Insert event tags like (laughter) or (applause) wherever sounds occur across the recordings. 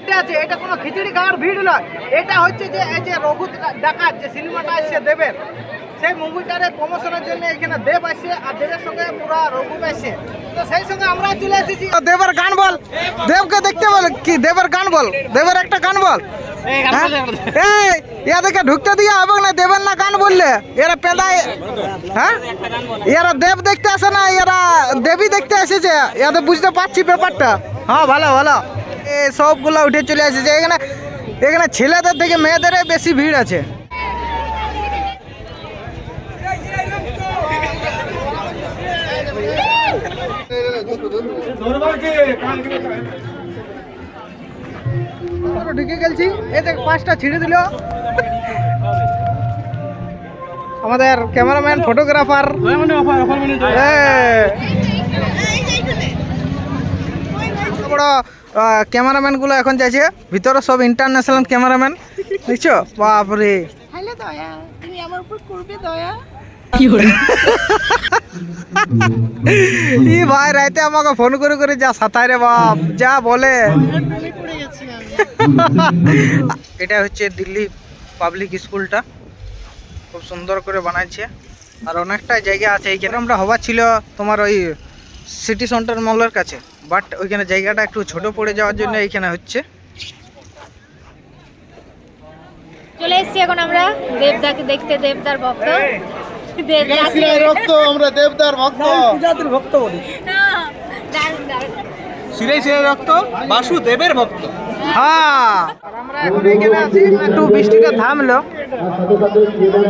ভিড়টা আছে এটা কোনো খিচুড়ি খাওয়ার ভিড় নয়। এটা হচ্ছে যে এই যে রঘু ডাকাত যে সিনেমাটা আসছে দেবের সেই মুভিটারে প্রমোশনের জন্য এখানে দেব আসছে আর দেবের সঙ্গে পুরা রঘু আসছে। তো সেই সঙ্গে আমরা চলে এসেছি। দেবের গান বল। দেবকে দেখতে বল কি দেবের গান বল? দেবের একটা গান বল। হ্যাঁ? এই ইয়াদেরকে ঢুকতে দিয়া হবে না দেবেন না গান বললে? এরা পেদায় হ্যাঁ? এরা দেব দেখতে আসে না এরা দেবী দেখতে এসেছে। ইয়াদের বুঝতে পারছি ব্যাপারটা। হ্যাঁ ভালো ভালো। এই সবগুলো উঠে চলে এসেছে। এখানে এখানে ছেলেদের থেকে মেয়েদের বেশি ভিড় আছে। ঢুকে গেছি এই দেখ পাঁচটা ছিঁড়ে দিল। আমাদের ক্যামেরাম্যান ফটোগ্রাফার। বড় ক্যামেরাম্যানগুলো এখন যাচ্ছে ভিতরে সব ইন্টারন্যাশনাল ক্যামেরাম্যান দেখছ? বাপরে। হ্যালো দয়া তুমি আমার উপর করবে দয়া। ই ভাই রাইতে আমাকে ফোন করে করে যা সাঁতাই রে বাপ যা বলে। এটা হচ্ছে দিল্লি পাবলিক স্কুলটা খুব সুন্দর করে বানাইছে। আর অনেকটা জায়গা আছে। এইখানে আমরা হওয়া ছিল তোমার ওই সিটি সেন্টার মলের কাছে। বাট ওইখানে জায়গাটা একটু ছোট পড়ে যাওয়ার জন্য এইখানে হচ্ছে। চলে এসেছি এখন আমরা দেবদাকে দেখতে দেবদার ভক্ত। দেবদাকে রক্ত আমরা দেবদার ভক্ত। জাতির ভক্ত বলি। হ্যাঁ, দারুণ, দারুণ। শিরাই শিরাই রক্ত বাসুদেবের ভক্ত। হ্যাঁ। আমরা এখন এইখানে আছি একটু বৃষ্টিটা থামলো।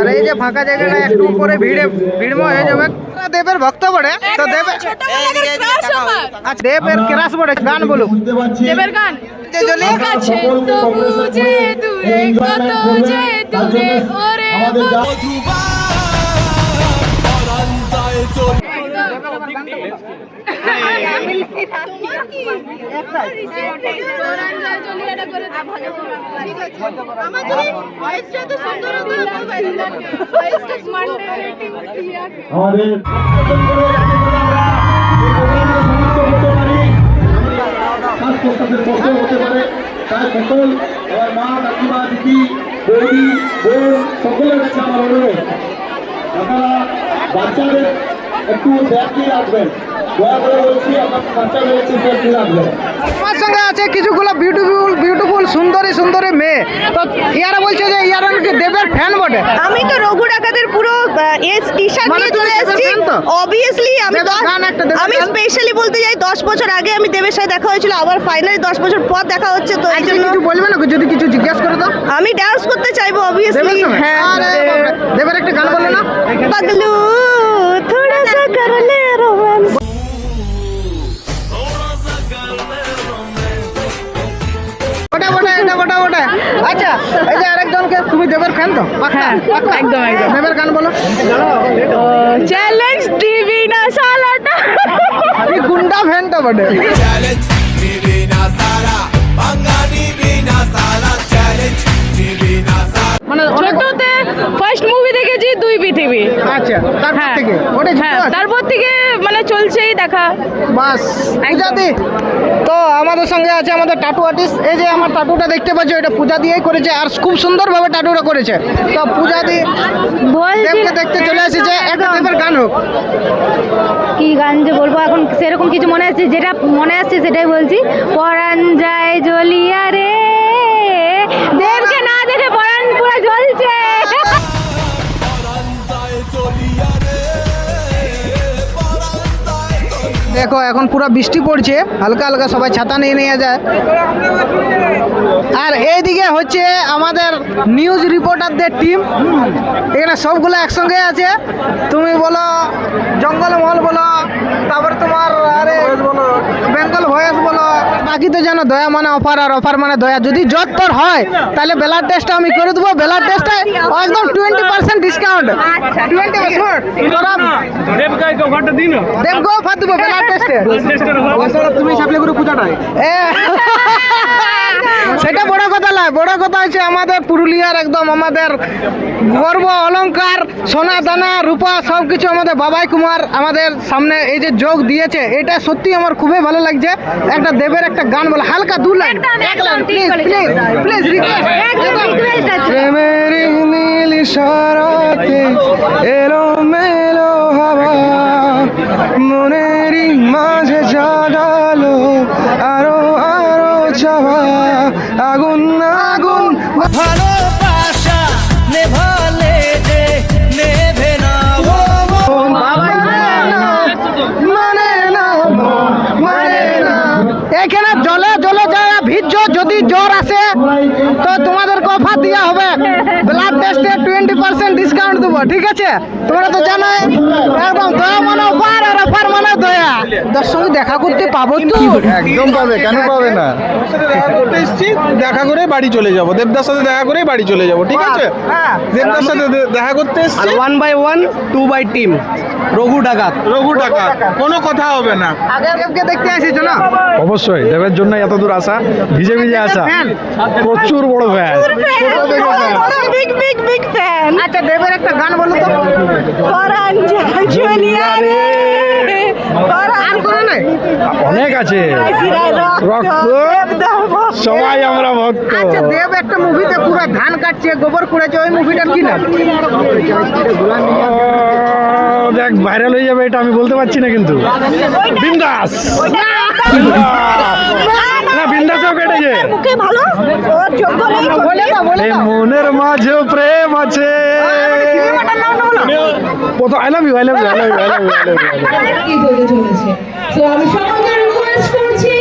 আর এই যে ফাঁকা জায়গাটা একটু পরে ভিড়ে ভিড়ময় হয়ে যাবে। দেবের ভক্ত বড়ে তো দেবের আচ্ছা দেবের ক্রাশ বড়ে গান বলুক। দেবের গান? কাছে তবু যে দূরে কত যে দূরে ওরে আমার যদি ভয়েসটা তো সুন্দর হতো ভয়েসটা স্মার্ট রেটিং আমাদের শ্বাস প্রশ্বাসের কষ্ট হতে পারে তাই সকল আমার মা কাকিমা দিদি বৌদি বোন সকলের কাছে আমার অনুরোধ। আপনারা বাচ্চাদের একটু ব্যাগ রাখবেন আমার সঙ্গে আছে কিছুগুলো বিউটিফুল বিউটিফুল সুন্দরী সুন্দরী মেয়ে। তো ইয়ারা বলছে যে ইয়ারা নাকি দেবের ফ্যান বটে। আমি তো রঘু ডাকাতের পুরো এস টি শার্ট নিয়ে চলে এসেছি। অবভিয়াসলি আমি আমি স্পেশালি বলতে যাই দশ বছর আগে আমি দেবের সাথে দেখা হয়েছিল। আবার ফাইনালি দশ বছর পর দেখা হচ্ছে তো এই আচ্ছা, জন্য কিছু বলবে না যদি কিছু জিজ্ঞেস করে দাও আমি ডান্স করতে চাইব অবভিয়াসলি হ্যাঁ দেবের একটা গান বলো না। পাগলু பட்டு ছোটতে ফার্স্ট মুভি দেখেছি দুই পৃথিবী। আচ্ছা তারপর হ্যাঁ। থেকে? ওটা হ্যাঁ তারপর থেকে মানে চলছেই দেখা। বাস পূজাদি। তো আমাদের সঙ্গে আছে আমাদের টাটু আর্টিস্ট এই যে আমার টাটুটা দেখতে পাচ্ছ এটা পূজা দিয়েই করেছে আর খুব সুন্দরভাবে টাটুটা করেছে। তো পূজা দি বলছি দেবকে দেখতে চলে এসেছে। একটা দেবের গান হোক। কি গান যে বলব এখন সেরকম কিছু মনে আসছে যেটা মনে আসছে সেটাই বলছি। পরাণ যায় জ্বলিয়া রে দেখো, এখন পুরো বৃষ্টি পড়ছে, হালকা হালকা সবাই ছাতা নিয়ে নিয়ে যায়। আর এইদিকে হচ্ছে আমাদের নিউজ রিপোর্টারদের টিম এখানে সবগুলো একসঙ্গে আছে। তুমি বলো, জঙ্গল মহল বলো তারপরে তোমার আরে বেঙ্গল ভয়েস বলো বাকি তো জানো দয়া মানে অফার আর অফার মানে দয়া। যদি যত তোর হয় তাহলে বেলার টেস্টটা আমি করে দেবো। বেলার টেস্টে একদম twenty percent discount twenty percent দেবগো offer দেবো বেলার টেস্টে তুমি সাপ্লাই করে পূজাটাই সেটা বড় কথা নয় বড় কথা হচ্ছে আমাদের পুরুলিয়ার একদম আমাদের গর্ব অলংকার সোনা দানা রূপা সব কিছু আমাদের বাবাই কুমার আমাদের সামনে এই যে যোগ দিয়েছে এটা সত্যি আমার খুবই ভালো লাগছে। একটা দেবের একটা গান বলে হালকা দু লাইন। এক লাইন প্লিজ প্লিজ প্লিজ একদম request আছে। প্রেমের নীল এলো মেলো হাওয়া মনেরই মাঝে জাগালো আরও আরও চাওয়া আগুন আগুন ভালোবাসা ঠিক আছে? তোমরা তো জানোই একদম দয়া মানে অফার আর অফার মানে দয়া। তোর সঙ্গে দেখা করতে পাবো তো। একদম পাবে কেন পাবে না? দেখা করতে করে বাড়ি চলে যাব। দেবদার সাথে দেখা করে বাড়ি চলে যাব ঠিক আছে? হ্যাঁ। দেবদার সাথে দেখা করতে এসছি। One by one two by team Raghu Dakat. Raghu Dakat. কোনো কথা হবে না। আগে দেবকে দেখতে আসিস না অবশ্যই দেবের জন্য এত দূর আসা ভিজে ভিজে আসা। ফ্যান প্রচুর বড় fan big big big fan আচ্ছা দেবের একটা গান বলো তো। পরাণ যায় চলিয়া রে আর করে নাই? অনেক আছে। রক্ত সবাই আমরা ভক্ত। আচ্ছা দেব একটা মুভিতে পুরো ধান কাটছে গোবর কুড়েছে ওই মুভিটার কি নাম? দেখ ভাইরাল হয়ে যাবে এটা আমি বলতে পারছি না কিন্তু। বিন্দাস। না বিন্দাসও কেটেছে মুখে ভালো? ওর যোগ্য নেই বলে দাও বলে এই মনের মাঝে প্রেম আছে। সিনেমাটার নামটা বলো কত I love you I love you I love you I love you I love you কি হতে চলেছে? তো আমি সকলকে রিকোয়েস্ট করছি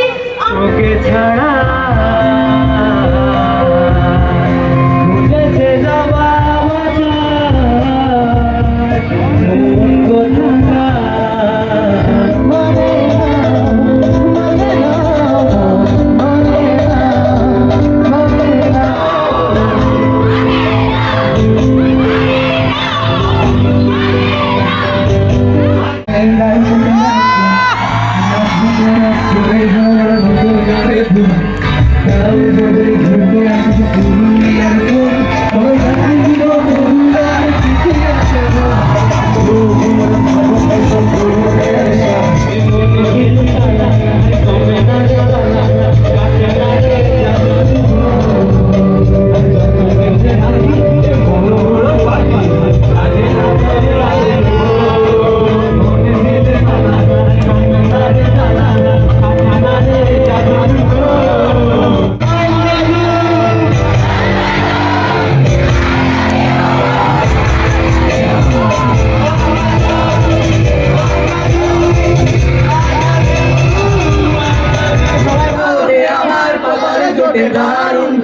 আমার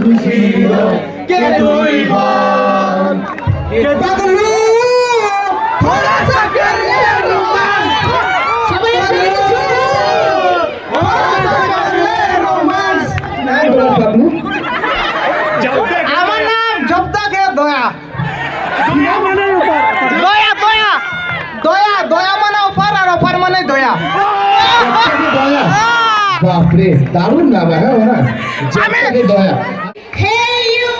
বাপরে দারুণ নাম হ্যাঁ ওরা জগটাকে দয়া। Hey you,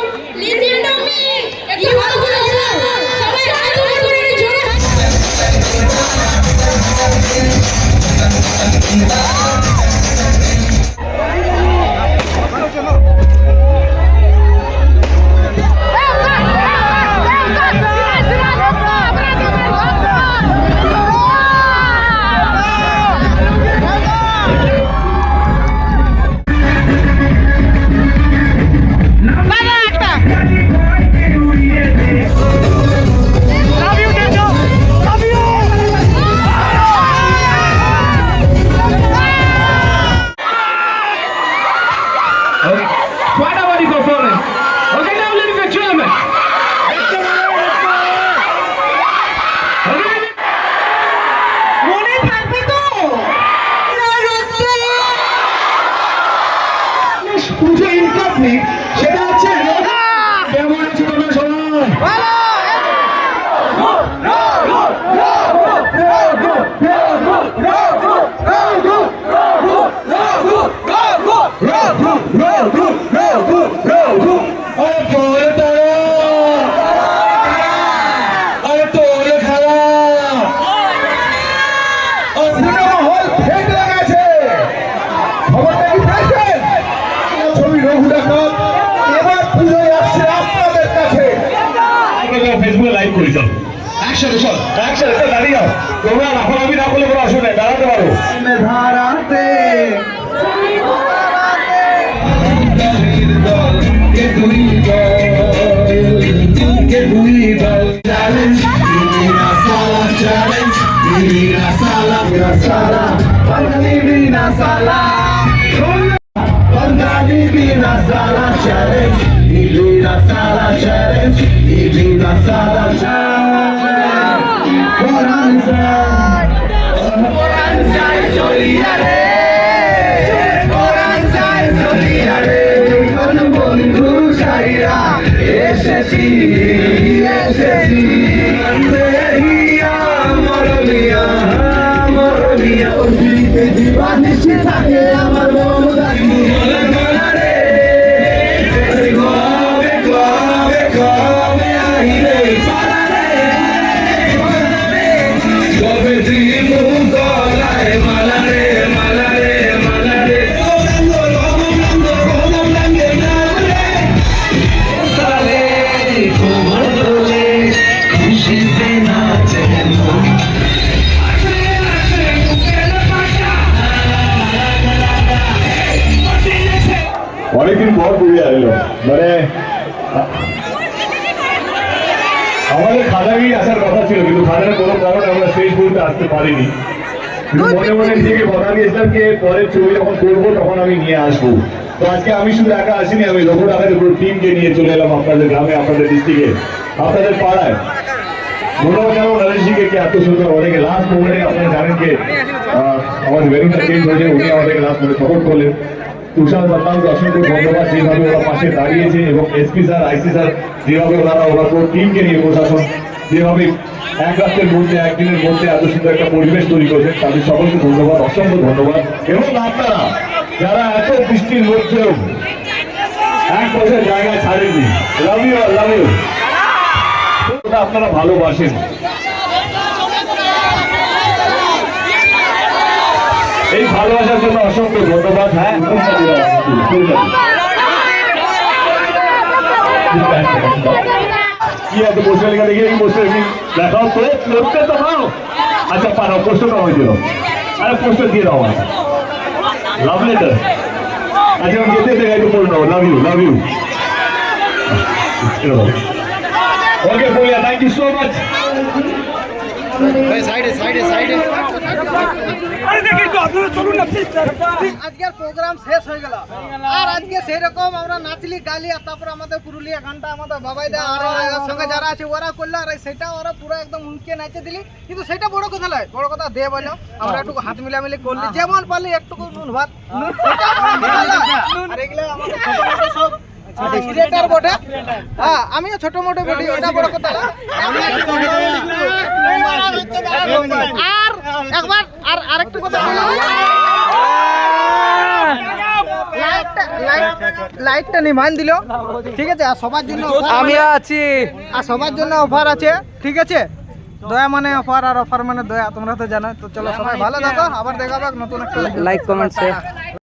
Roll, roll, roll, roll, roll, roll. Amen. পর ঘুরে আসলো মানে আমাদের খাদাগি আসার কথা ছিল কিন্তু খাদানের কোনো কারণে আমরা সেই মুহূর্তে আসতে পারিনি। মনে মনে নিজেকে কথা দিয়েছিলাম যে পরের ছবি যখন করব তখন আমি নিয়ে আসব। তো আজকে আমি শুধু একা আসিনি আমি লঘু টাকার পুরো টিমকে নিয়ে চলে এলাম আপনাদের গ্রামে আপনাদের ডিস্ট্রিক্টে আপনাদের পাড়ায়। ধন্যবাদ জানাব নরেশজিকে কি এত সুন্দর অনেকে লাস্ট মোমেন্টে আপনারা জানেন যে আমাদের ভেনুটা চেঞ্জ হয়েছে উনি আমাদেরকে লাস্ট মোমেন্টে সাপোর্ট করলেন। তুষার সাত্তানকে অসংখ্য ধন্যবাদ যেভাবে ওরা পাশে দাঁড়িয়েছে এবং এসপি স্যার আইসি স্যার, যেভাবে ওনারা ওরা পুরো টিমকে নিয়ে প্রশাসন, যেভাবে এক রাত্রের মধ্যে, একদিনের মধ্যে এত সুন্দর একটা পরিবেশ তৈরি করেছেন, তাদের সকলকে ধন্যবাদ, অসংখ্য ধন্যবাদ। এবং আপনারা, যারা এত বৃষ্টির মধ্যেও এক বছর জায়গা ছাড়েননি লাভ ইউ লাভ ইউ আপনারা ভালোবাসেন এই ভালোবাসার জন্য অসংখ্য ধন্যবাদ। হ্যাঁ? কি আছে বসে লেখা দেখে বসে রেখে দেখাও তো লড়তে তো পাও আচ্ছা পারো পোস্টটা হয়ে দিল। আরে পোস্ট দিয়ে দাও আমার লাভ লেটার আচ্ছা আমি যেতে দেখাই তো পড়ে নাও। Love you love you okay বলিয়া থ্যাংক ইউ সো মাচ আজকের প্রোগ্রাম শেষ হয়ে গেল। আর আজকে সেই আমরা নাচলি গালি আর তারপর আমাদের পুরুলিয়া গানটা আমাদের বাবাই দা আর সঙ্গে যারা আছে ওরা করল আর সেটা ওরা পুরো একদম উনকে নাচে দিলি। কিন্তু সেটা বড় কথা নয় বড় কথা দে বলো আমরা একটু হাত মিলামিলি করলি যেমন পারলি একটু নুন ভাত। নুন (laughs) আর এগুলো আমাদের সব ক্রিয়েটার বটে। হ্যাঁ আমিও ছোট মোটো বটি ওটা বড় কথা। আর একবার আর আরেকটু কথা লাইটটা লাইট নিভান দিল। ঠিক আছে আর সবার জন্য আমি আছি। আর সবার জন্য অফার আছে ঠিক আছে? দয়া মানে অফার আর অফার মানে দয়া তোমরা তো জানো তো চলো সবাই ভালো থাকো আবার দেখাবে নতুন একটা লাইক কমেন্ট শেয়ার